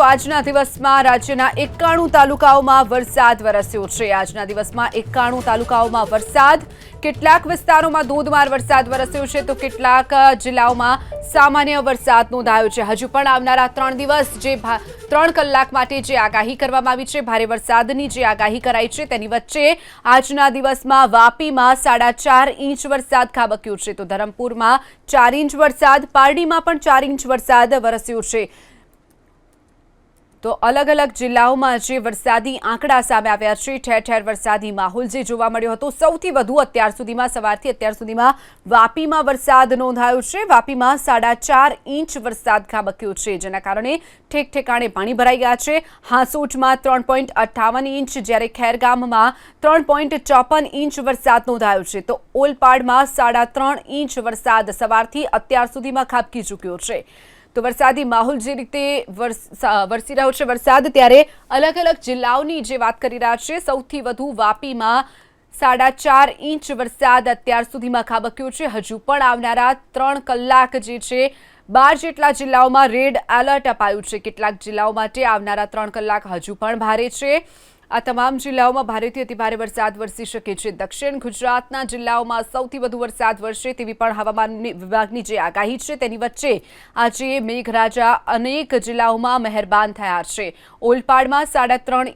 તો આજના દિવસમાં રાજ્યના એકાણું તાલુકાઓમાં વરસાદ વરસ્યો છે. આજના દિવસમાં એકાણું તાલુકાઓમાં વરસાદ. કેટલાક વિસ્તારોમાં ધોધમાર વરસાદ વરસ્યો છે. તો કેટલાક જિલ્લાઓમાં સામાન્ય વરસાદ નોંધાયો છે. હજુ પણ આવનારા ત્રણ દિવસ જે ત્રણ કલાક માટે જે આગાહી કરવામાં આવી છે, ભારે વરસાદની જે આગાહી કરાઈ છે તેની વચ્ચે આજના દિવસમાં વાપીમાં સાડા ચાર ઇંચ વરસાદ ખાબક્યો છે. તો ધરમપુરમાં ચાર ઇંચ વરસાદ, પારડીમાં પણ ચાર ઇંચ વરસાદ વરસ્યો છે. તો અલગ અલગ જિલ્લાઓમાં જે વરસાદી આંકડા સામે આવ્યા છે. ઠેર ઠેર વરસાદી માહોલ જે જોવા મળ્યો હતો, સૌથી વધુ અત્યાર સુધીમાં, સવારથી અત્યાર સુધીમાં વાપીમાં વરસાદ નોંધાયો છે. વાપીમાં સાડા ચાર ઇંચ વરસાદ ખાબક્યો છે, જેના કારણે ઠેક ઠેકાણે પાણી ભરાઈ ગયા છે. હાંસોટમાં ત્રણ પોઈન્ટ અઠ્ઠાવન ઇંચ, જ્યારે ખેરગામમાં ત્રણ પોઈન્ટ ચોપન ઇંચ વરસાદ નોંધાયો છે. તો ઓલપાડમાં સાડા ત્રણ ઇંચ વરસાદ સવારથી અત્યાર સુધીમાં ખાબકી ચૂક્યો છે. તો વરસાદી માહોલ જે રીતે વરસી રહ્યો છે વરસાદ, ત્યારે અલગ અલગ જિલ્લાઓની જે વાત કરી રહ્યા છે, સૌથી વધુ વાપીમાં સાડા ચાર ઇંચ વરસાદ અત્યાર સુધીમાં ખાબક્યો છે. હજુ પણ આવનારા ત્રણ કલાક જે છે, બાર જેટલા જિલ્લાઓમાં રેડ એલર્ટ અપાયું છે. કેટલાક જિલ્લાઓ માટે આવનારા ત્રણ કલાક હજુ પણ ભારે છે. આ તમામ જિલ્લાઓમાં ભારેથી અતિભારે વરસાદ વરસી શકે છે. દક્ષિણ ગુજરાતના જિલ્લાઓમાં સૌથી વધુ વરસાદ વરસે તેવી પણ હવામાન વિભાગની જે આગાહી છે તેની વચ્ચે આજે મેઘરાજા અનેક જિલ્લાઓમાં મહેરબાન થયા છે. ઓલપાડમાં સાડા ત્રણ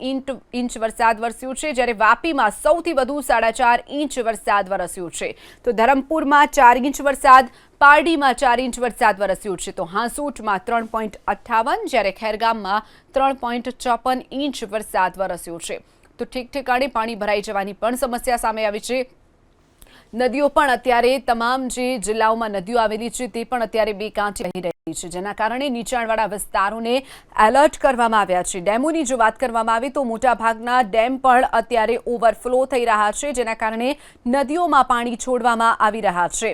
ઇંચ વરસાદ વરસ્યો છે, જ્યારે વાપીમાં સૌથી વધુ સાડા ચાર ઇંચ વરસાદ વરસ્યો છે. તો ધરમપુરમાં ચાર ઇંચ વરસાદ પારડીમાં ચાર ઇંચ વરસાદ વરસ્યો છે તો હાંસોટમાં ત્રણ પોઈન્ટ અઠ્ઠાવન, જ્યારે ખેરગામમાં ત્રણ પોઈન્ટ ચોપન ઇંચ વરસાદ વરસ્યો છે. તો ઠીક ઠેકાણે પાણી ભરાઈ જવાની પણ સમસ્યા સામે આવી છે. નદીઓ પણ અત્યારે તમામ જે જિલ્લાઓમાં નદીઓ આવેલી છે તે પણ અત્યારે બે કાંઠે રહી રહી છે, જેના કારણે નીચાણવાળા વિસ્તારોને એલર્ટ કરવામાં આવ્યા છે. ડેમોની જો વાત કરવામાં આવે તો મોટાભાગના ડેમ પણ અત્યારે ઓવરફ્લો થઈ રહ્યા છે, જેના કારણે નદીઓમાં પાણી છોડવામાં આવી રહ્યા છે.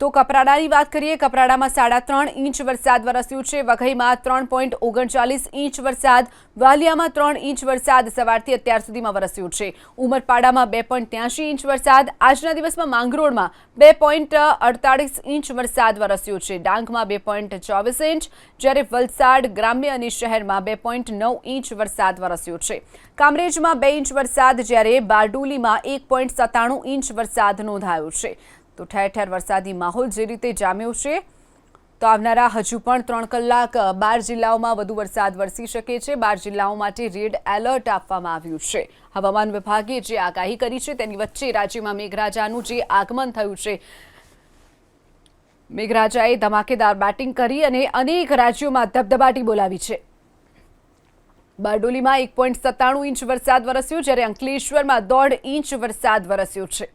તો કપરાડાની વાત કરીએ, કપરાડામાં સાડા ત્રણ ઇંચ વરસાદ વરસ્યો છે. વઘઈમાં ત્રણ પોઈન્ટ ઓગણચાલીસ ઇંચ વરસાદ, વાલિયામાં ત્રણ ઇંચ વરસાદ સવારથી અત્યાર સુધીમાં વરસ્યો છે. ઉમરપાડામાં બે પોઈન્ટ ત્યાંશી ઇંચ વરસાદ, આજના દિવસમાં માંગરોળમાં બે પોઈન્ટ અડતાળીસ ઇંચ વરસાદ વરસ્યો છે. ડાંગમાં બે પોઈન્ટ ચોવીસ ઇંચ, જ્યારે વલસાડ ગ્રામ્ય અને શહેરમાં બે પોઈન્ટ નવ ઇંચ વરસાદ વરસ્યો છે. કામરેજમાં બે ઇંચ વરસાદ, જ્યારે બારડોલીમાં એક પોઈન્ટ સત્તાણું ઇંચ વરસાદ નોંધાયો છે. તો ઠેર ઠેર વરસાદી માહોલ જે રીતે જામ્યો છે, તો આવનારા હજુ પણ ત્રણ કલાક બાર જિલ્લાઓમાં વધુ વરસાદ વરસી શકે છે. બાર જિલ્લાઓ માટે રેડ એલર્ટ આપવામાં આવ્યું છે. હવામાન વિભાગે જે આગાહી કરી છે તેની વચ્ચે રાજ્યમાં મેઘરાજાનું જે આગમન થયું છે, મેઘરાજાએ ધમાકેદાર બેટિંગ કરી અને અનેક રાજ્યોમાં ધબધબાટી બોલાવી છે. બારડોલીમાં એક પોઈન્ટ સત્તાણું ઇંચ વરસાદ વરસ્યો, જ્યારે અંકલેશ્વરમાં દોઢ ઇંચ વરસાદ વરસ્યો છે.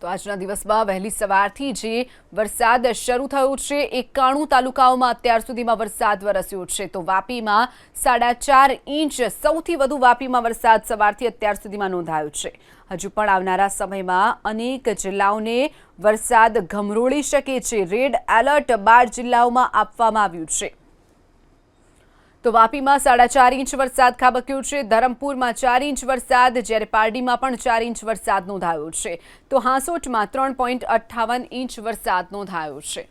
તો આજના દિવસમાં વહેલી સવારથી જે વરસાદ શરૂ થયો છે, એકાણું તાલુકાઓમાં અત્યાર સુધીમાં વરસાદ વરસ્યો છે. તો વાપીમાં સાડા ચાર ઇંચ સૌથી વધુ વાપીમાં વરસાદ સવારથી અત્યાર સુધીમાં નોંધાયો છે. હજુ પણ આવનારા સમયમાં અનેક જિલ્લાઓને વરસાદ ઘમરોળી શકે છે. રેડ એલર્ટ બાર જિલ્લાઓમાં આપવામાં આવ્યું છે. તો વાપીમાં સાડા ચાર ઇંચ વરસાદ ખાબક્યો છે. ધરમપુરમાં ચાર ઇંચ વરસાદ, જ્યારે પારડીમાં પણ ચાર ઇંચ વરસાદ નોંધાયો છે. તો હાંસોટમાં ત્રણ પોઈન્ટ અઠ્ઠાવન ઇંચ વરસાદ નોંધાયો છે.